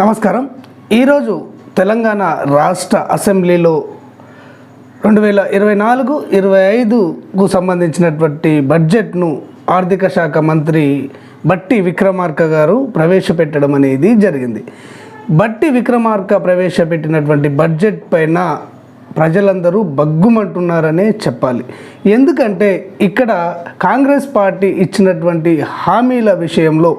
నమస్కారం. ఈరోజు తెలంగాణ రాష్ట్ర అసెంబ్లీలో రెండు వేల ఇరవై నాలుగు ఇరవై ఐదుకు సంబంధించినటువంటి బడ్జెట్ను ఆర్థిక శాఖ మంత్రి బట్టి విక్రమార్క గారు ప్రవేశపెట్టడం అనేది జరిగింది. బట్టి విక్రమార్క ప్రవేశపెట్టినటువంటి బడ్జెట్ పైన ప్రజలందరూ బగ్గుమంటున్నారనే చెప్పాలి. ఎందుకంటే ఇక్కడ కాంగ్రెస్ పార్టీ ఇచ్చినటువంటి హామీల విషయంలో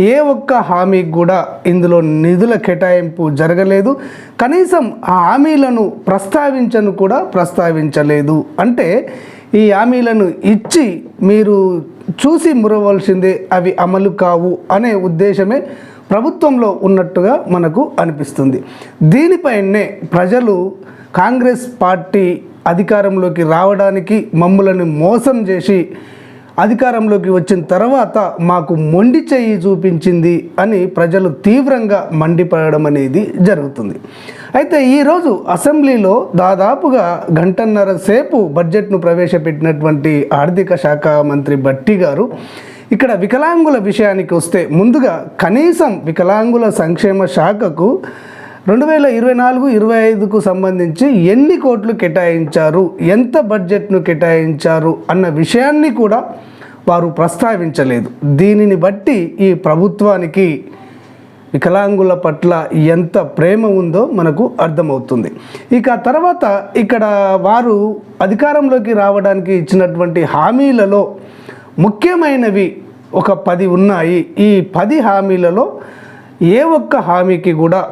ఏ ఒక్క హామీకి కూడా ఇందులో నిధుల కేటాయింపు జరగలేదు. కనీసం ఆ హామీలను ప్రస్తావించను కూడా ప్రస్తావించలేదు. అంటే ఈ హామీలను ఇచ్చి మీరు చూసి మురవలసిందే అవి అమలు కావు అనే ఉద్దేశమే ప్రభుత్వంలో ఉన్నట్టుగా మనకు అనిపిస్తుంది. దీనిపైనే ప్రజలు కాంగ్రెస్ పార్టీ అధికారంలోకి రావడానికి మమ్ములను మోసం చేసి అధికారంలోకి వచ్చిన తర్వాత మాకు మొండి చేయి చూపించింది అని ప్రజలు తీవ్రంగా మండిపడడం అనేది జరుగుతుంది. అయితే ఈరోజు అసెంబ్లీలో దాదాపుగా గంటన్నర సేపు బడ్జెట్ను ప్రవేశపెట్టినటువంటి ఆర్థిక శాఖ మంత్రి భట్టి గారు ఇక్కడ వికలాంగుల విషయానికి వస్తే ముందుగా కనీసం వికలాంగుల సంక్షేమ శాఖకు రెండు వేల ఇరవై నాలుగు ఇరవై ఐదుకు సంబంధించి ఎన్ని కోట్లు కేటాయించారు ఎంత బడ్జెట్ను కేటాయించారు అన్న విషయాన్ని కూడా వారు ప్రస్తావించలేదు. దీనిని బట్టి ఈ ప్రభుత్వానికి వికలాంగుల పట్ల ఎంత ప్రేమ ఉందో మనకు అర్థమవుతుంది. ఇక తర్వాత ఇక్కడ వారు అధికారంలోకి రావడానికి ఇచ్చినటువంటి హామీలలో ముఖ్యమైనవి ఒక పది ఉన్నాయి. ఈ పది హామీలలో ఏ ఒక్క హామీకి కూడా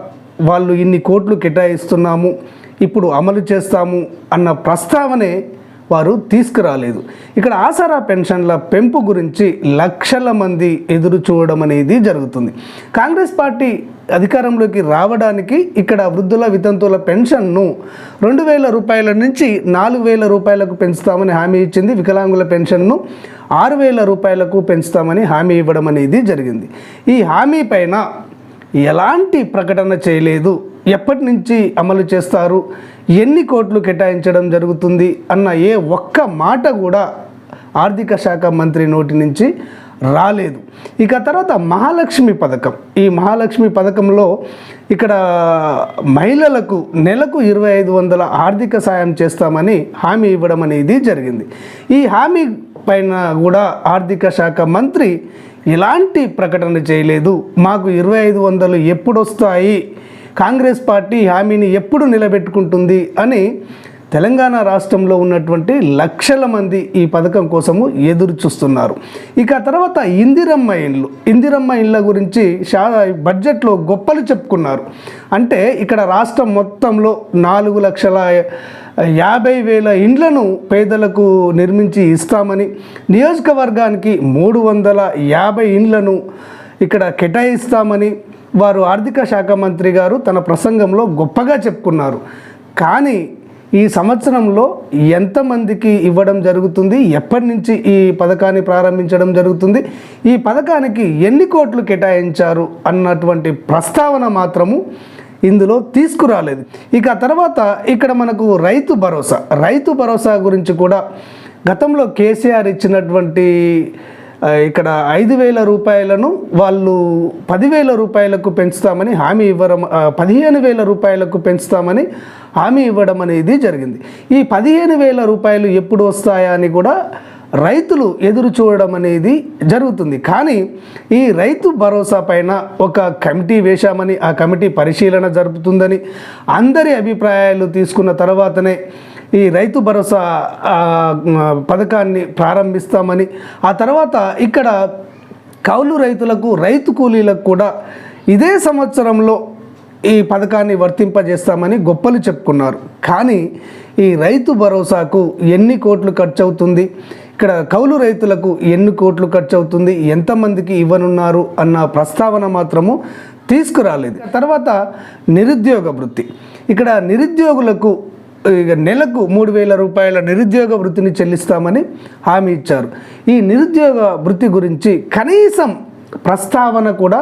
వాళ్ళు ఇన్ని కోట్లు కేటాయిస్తున్నాము ఇప్పుడు అమలు చేస్తాము అన్న ప్రస్తావనే వారు తీసుకురాలేదు. ఇక్కడ ఆసరా పెన్షన్ల పెంపు గురించి లక్షల మంది ఎదురు చూడడం అనేది జరుగుతుంది. కాంగ్రెస్ పార్టీ అధికారంలోకి రావడానికి ఇక్కడ వృద్ధుల వితంతువుల పెన్షన్ను రెండు వేల రూపాయల నుంచి నాలుగు వేల రూపాయలకు పెంచుతామని హామీ ఇచ్చింది. వికలాంగుల పెన్షన్ను ఆరు వేల రూపాయలకు పెంచుతామని హామీ ఇవ్వడం అనేది జరిగింది. ఈ హామీ పైన ఎలాంటి ప్రకటన చేయలేదు. ఎప్పటి నుంచి అమలు చేస్తారు? ఎన్ని కోట్లు కేటాయించడం జరుగుతుంది? అన్న ఏ ఒక్క మాట కూడా ఆర్థిక శాఖ మంత్రి నోటి నుంచి రాలేదు. ఇక తర్వాత మహాలక్ష్మి పథకం. ఈ మహాలక్ష్మి పథకంలో ఇక్కడ మహిళలకు నెలకు ఇరవై ఐదు వందల ఆర్థిక సాయం చేస్తామని హామీ ఇవ్వడం అనేది జరిగింది. ఈ హామీ పైన కూడా ఆర్థిక శాఖ మంత్రి ఎలాంటి ప్రకటన చేయలేదు. మాకు ఇరవై ఐదు వందలు ఎప్పుడు వస్తాయి కాంగ్రెస్ పార్టీ హామీని ఎప్పుడు నిలబెట్టుకుంటుంది? అని తెలంగాణ రాష్ట్రంలో ఉన్నటువంటి లక్షల మంది ఈ పథకం కోసము ఎదురు చూస్తున్నారు. ఇక తర్వాత ఇందిరమ్మ ఇండ్లు ఇందిరమ్మ ఇండ్ల గురించి షా బడ్జెట్లో గొప్పలు చెప్పుకున్నారు. అంటే ఇక్కడ రాష్ట్రం మొత్తంలో నాలుగు లక్షల యాభై వేల ఇండ్లను పేదలకు నిర్మించి ఇస్తామని నియోజకవర్గానికి మూడు వందల యాభై ఇండ్లను ఇక్కడ కేటాయిస్తామని వారు ఆర్థిక శాఖ మంత్రి గారు తన ప్రసంగంలో గొప్పగా చెప్పుకున్నారు. కానీ ఈ సంవత్సరంలో ఎంతమందికి ఇవ్వడం జరుగుతుంది? ఎప్పటి నుంచి ఈ పథకాన్ని ప్రారంభించడం జరుగుతుంది? ఈ పథకానికి ఎన్ని కోట్లు కేటాయించారు అన్నటువంటి ప్రస్తావన మాత్రము ఇందులో తీసుకురాలేదు. ఇక తర్వాత ఇక్కడ మనకు రైతు భరోసా రైతు భరోసా గురించి కూడా గతంలో కేసీఆర్ ఇచ్చినటువంటి ఇక్కడ ఐదు వేల రూపాయలను వాళ్ళు పదివేల రూపాయలకు పెంచుతామని హామీ ఇవ్వడం పదిహేను వేల రూపాయలకు పెంచుతామని హామీ ఇవ్వడం అనేది జరిగింది. ఈ పదిహేను వేల రూపాయలు ఎప్పుడు వస్తాయా అని కూడా రైతులు ఎదురు చూడడం అనేది జరుగుతుంది. కానీ ఈ రైతు భరోసా పైన ఒక కమిటీ వేశామని ఆ కమిటీ పరిశీలన జరుపుతుందని అందరి అభిప్రాయాలు తీసుకున్న తర్వాతనే ఈ రైతు భరోసా పథకాన్ని ప్రారంభిస్తామని ఆ తర్వాత ఇక్కడ కౌలు రైతులకు రైతు కూలీలకు కూడా ఇదే సంవత్సరంలో ఈ పథకాన్ని వర్తింపజేస్తామని గొప్పలు చెప్పుకున్నారు. కానీ ఈ రైతు భరోసాకు ఎన్ని కోట్లు ఖర్చు అవుతుంది ఇక్కడ కౌలు రైతులకు ఎన్ని కోట్లు ఖర్చు అవుతుంది ఎంతమందికి ఇవ్వనున్నారు? అన్న ప్రస్తావన మాత్రము తీసుకురాలేదు. తర్వాత నిరుద్యోగ వృత్తి. ఇక్కడ నిరుద్యోగులకు ఇక నెలకు మూడు వేల రూపాయల నిరుద్యోగ వృత్తిని చెల్లిస్తామని హామీ ఇచ్చారు. ఈ నిరుద్యోగ వృత్తి గురించి కనీసం ప్రస్తావన కూడా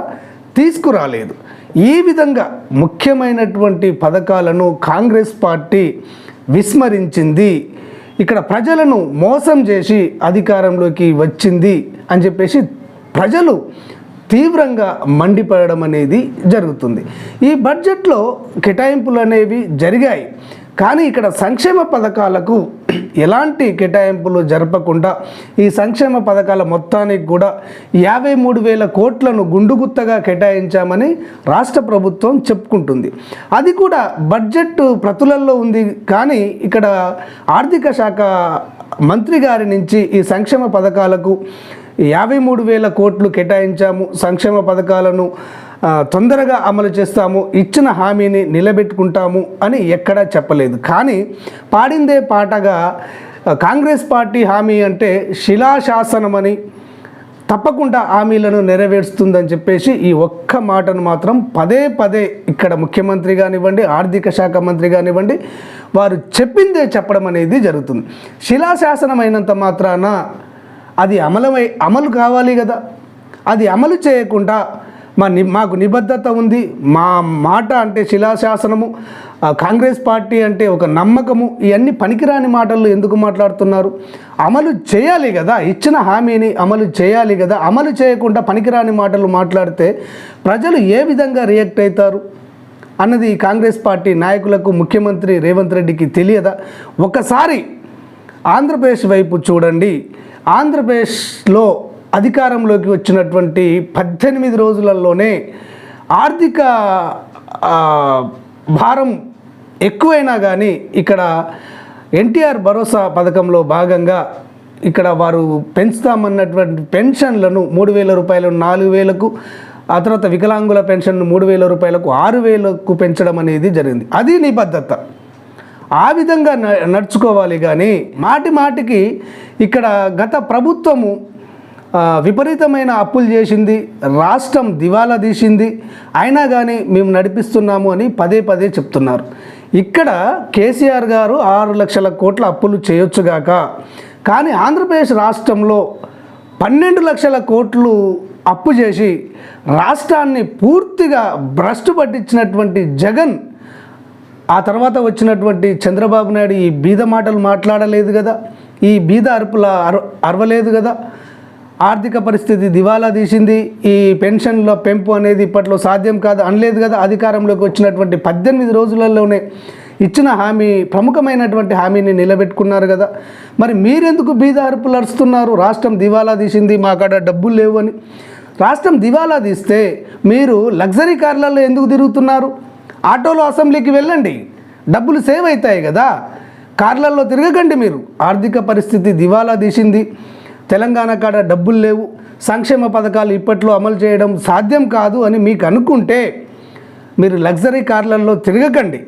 తీసుకురాలేదు. ఈ విధంగా ముఖ్యమైనటువంటి పథకాలను కాంగ్రెస్ పార్టీ విస్మరించింది. ఇక్కడ ప్రజలను మోసం చేసి అధికారంలోకి వచ్చింది అని చెప్పేసి ప్రజలు తీవ్రంగా మండిపడడం అనేది జరుగుతుంది. ఈ బడ్జెట్లో కేటాయింపులు అనేవి జరిగాయి. కానీ ఇక్కడ సంక్షేమ పథకాలకు ఎలాంటి కేటాయింపులు జరపకుండా ఈ సంక్షేమ పథకాల మొత్తానికి కూడా యాభై మూడు వేల కోట్లను గుండుగుత్తగా కేటాయించామని రాష్ట్ర ప్రభుత్వం చెప్పుకుంటుంది. అది కూడా బడ్జెట్ ప్రతులల్లో ఉంది కానీ ఇక్కడ ఆర్థిక శాఖ మంత్రి గారి నుంచి ఈ సంక్షేమ పథకాలకు యాభై మూడు వేల కోట్లు కేటాయించాము. సంక్షేమ పథకాలను తొందరగా అమలు చేస్తాము ఇచ్చిన హామీని నిలబెట్టుకుంటాము అని ఎక్కడా చెప్పలేదు. కానీ పాడిందే పాటగా కాంగ్రెస్ పార్టీ హామీ అంటే శిలాశాసనమని తప్పకుండా హామీలను నెరవేరుస్తుందని చెప్పేసి ఈ ఒక్క మాటను మాత్రం పదే పదే ఇక్కడ ముఖ్యమంత్రి కానివ్వండి ఆర్థిక శాఖ మంత్రి కానివ్వండి వారు చెప్పిందే చెప్పడం అనేది జరుగుతుంది. శిలాశాసనం అయినంత మాత్రాన అది అమలమై అమలు కావాలి కదా. అది అమలు చేయకుండా మా ని మాకు నిబద్ధత ఉంది. మా మాట అంటే శిలాశాసనము కాంగ్రెస్ పార్టీ అంటే ఒక నమ్మకము. ఇవన్నీ పనికిరాని మాటలు ఎందుకు మాట్లాడుతున్నారు? అమలు చేయాలి కదా. ఇచ్చిన హామీని అమలు చేయాలి కదా. అమలు చేయకుండా పనికిరాని మాటలు మాట్లాడితే ప్రజలు ఏ విధంగా రియాక్ట్ అవుతారు? అన్నది కాంగ్రెస్ పార్టీ నాయకులకు ముఖ్యమంత్రి రేవంత్ రెడ్డికి తెలియదా? ఒకసారి ఆంధ్రప్రదేశ్ వైపు చూడండి. ఆంధ్రప్రదేశ్లో అధికారంలోకి వచ్చినటువంటి పద్దెనిమిది రోజులలోనే ఆర్థిక భారం ఎక్కువైనా కానీ ఇక్కడ ఎన్టీఆర్ భరోసా పథకంలో భాగంగా ఇక్కడ వారు పెంచుతామన్నటువంటి పెన్షన్లను మూడు వేల రూపాయలు నాలుగు వేలకు ఆ తర్వాత వికలాంగుల పెన్షన్ను మూడు వేల రూపాయలకు ఆరు వేలకు పెంచడం అనేది జరిగింది. అది నిబద్ధత. ఆ విధంగా న- నడుచుకోవాలి కానీ మాటి మాటికి ఇక్కడ గత ప్రభుత్వము విపరీతమైన అప్పులు చేసింది రాష్ట్రం దివాలా తీసింది. అయినా కానీ మేము నడిపిస్తున్నాము అని పదే పదే చెప్తున్నారు. ఇక్కడ కేసీఆర్ గారు ఆరు లక్షల కోట్ల అప్పులు చేయొచ్చుగాక కానీ ఆంధ్రప్రదేశ్ రాష్ట్రంలో పన్నెండు లక్షల కోట్లు అప్పు చేసి రాష్ట్రాన్ని పూర్తిగా భ్రష్టు పట్టించినటువంటి జగన్ ఆ తర్వాత వచ్చినటువంటి చంద్రబాబు నాయుడు ఈ బీద మాటలు మాట్లాడలేదు కదా. ఈ బీద అరుపుల అర అరవలేదు కదా. ఆర్థిక పరిస్థితి దివాలా తీసింది. ఈ పెన్షన్ల పెంపు అనేది ఇప్పట్లో సాధ్యం కాదు. అనలేదు కదా అధికారంలోకి వచ్చినటువంటి పద్దెనిమిది రోజులలోనే ఇచ్చిన హామీ ప్రముఖమైనటువంటి హామీని నిలబెట్టుకున్నారు కదా. మరి మీరెందుకు బీద అరుపులు అరుస్తున్నారు? రాష్ట్రం దివాలా తీసింది మా కాడ డబ్బులు లేవు అని. రాష్ట్రం దివాలా తీస్తే మీరు లగ్జరీ కార్లలో ఎందుకు తిరుగుతున్నారు? ఆటోలో అసెంబ్లీకి వెళ్ళండి. డబ్బులు సేవ్ అవుతాయి కదా. కార్లలో తిరగకండి మీరు. ఆర్థిక పరిస్థితి దివాలా తీసింది. తెలంగాణ కాడ డబ్బులు లేవు. సంక్షేమ పథకాలు ఇప్పట్లో అమలు చేయడం సాధ్యం కాదు అని మీకు అనుకుంటే మీరు లగ్జరీ కార్లలో తిరగకండి.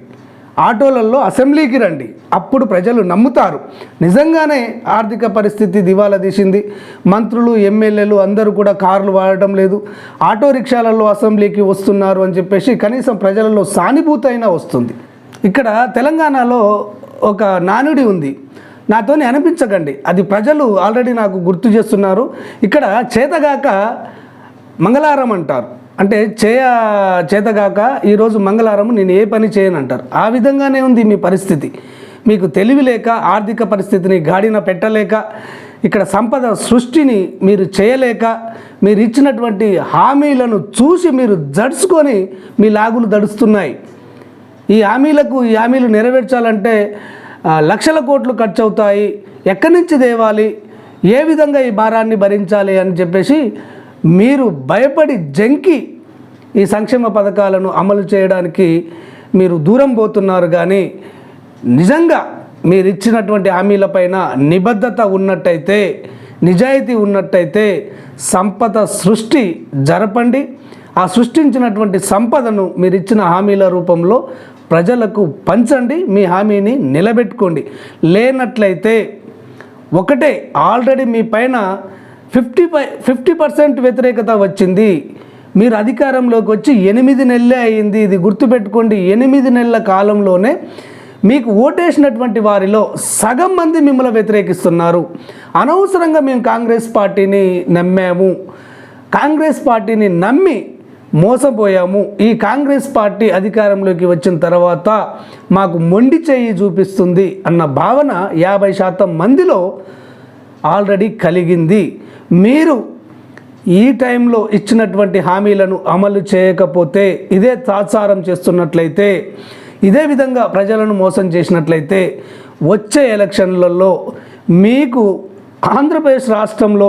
ఆటోలలో అసెంబ్లీకి రండి. అప్పుడు ప్రజలు నమ్ముతారు. నిజంగానే ఆర్థిక పరిస్థితి దివాలా తీసింది. మంత్రులు ఎమ్మెల్యేలు అందరూ కూడా కార్లు వాడటం లేదు. ఆటో రిక్షాలలో అసెంబ్లీకి వస్తున్నారు అని చెప్పేసి కనీసం ప్రజలలో సానుభూతి అయినా వస్తుంది. ఇక్కడ తెలంగాణలో ఒక నానుడి ఉంది. నాతోని అనిపించకండి. అది ప్రజలు ఆల్రెడీ నాకు గుర్తు చేస్తున్నారు. ఇక్కడ చేతగాక మంగళారం అంటారు. అంటే చేయ చేతగాక ఈరోజు మంగళవారం నేను ఏ పని చేయను అంటారు. ఆ విధంగానే ఉంది మీ పరిస్థితి. మీకు తెలివి లేక ఆర్థిక పరిస్థితిని గాడిన పెట్టలేక ఇక్కడ సంపద సృష్టిని మీరు చేయలేక మీరు ఇచ్చినటువంటి హామీలను చూసి మీరు జడుచుకొని మీ లాగులు దడుస్తున్నాయి. ఈ హామీలకు ఈ హామీలు నెరవేర్చాలంటే లక్షల కోట్లు ఖర్చు అవుతాయి ఎక్కడి నుంచి తేవాలి? ఏ విధంగా ఈ భారాన్ని భరించాలి అని చెప్పేసి మీరు భయపడి జంకి ఈ సంక్షేమ పథకాలను అమలు చేయడానికి మీరు దూరం పోతున్నారు కానీ నిజంగా మీరు ఇచ్చినటువంటి హామీలపైన నిబద్ధత ఉన్నట్టయితే నిజాయితీ ఉన్నట్టయితే సంపద సృష్టి జరపండి. ఆ సృష్టించినటువంటి సంపదను మీరు ఇచ్చిన హామీల రూపంలో ప్రజలకు పంచండి మీ హామీని నిలబెట్టుకోండి. లేనట్లయితే ఒకటే ఆల్రెడీ మీ పైన ఫిఫ్టీ పై ఫిఫ్టీ పర్సెంట్ వ్యతిరేకత వచ్చింది. మీరు అధికారంలోకి వచ్చి ఎనిమిది నెలలే అయింది ఇది గుర్తుపెట్టుకోండి ఎనిమిది నెలల కాలంలోనే మీకు ఓటేసినటువంటి వారిలో సగం మంది మిమ్మల్ని వ్యతిరేకిస్తున్నారు. అనవసరంగా మేము కాంగ్రెస్ పార్టీని నమ్మాము. కాంగ్రెస్ పార్టీని నమ్మి మోసపోయాము. ఈ కాంగ్రెస్ పార్టీ అధికారంలోకి వచ్చిన తర్వాత మాకు మొండి చేయి చూపిస్తుంది అన్న భావన యాభై శాతం మందిలో ఆల్రెడీ కలిగింది. మీరు ఈ టైంలో ఇచ్చినటువంటి హామీలను అమలు చేయకపోతే ఇదే తాత్సారం చేస్తున్నట్లయితే ఇదే విధంగా ప్రజలను మోసం చేసినట్లయితే వచ్చే ఎలక్షన్లలో మీకు ఆంధ్రప్రదేశ్ రాష్ట్రంలో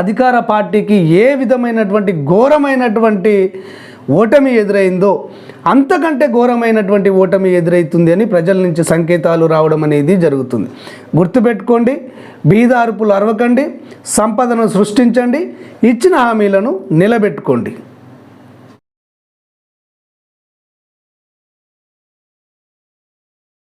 అధికార పార్టీకి ఏ విధమైనటువంటి ఘోరమైనటువంటి ఓటమి ఎదురైందో అంతకంటే ఘోరమైనటువంటి ఓటమి ఎదురవుతుంది అని ప్రజల నుంచి సంకేతాలు రావడం అనేది జరుగుతుంది. గుర్తుపెట్టుకోండి బీదార్పులు అరవకండి సంపదను సృష్టించండి ఇచ్చిన హామీలను నిలబెట్టుకోండి.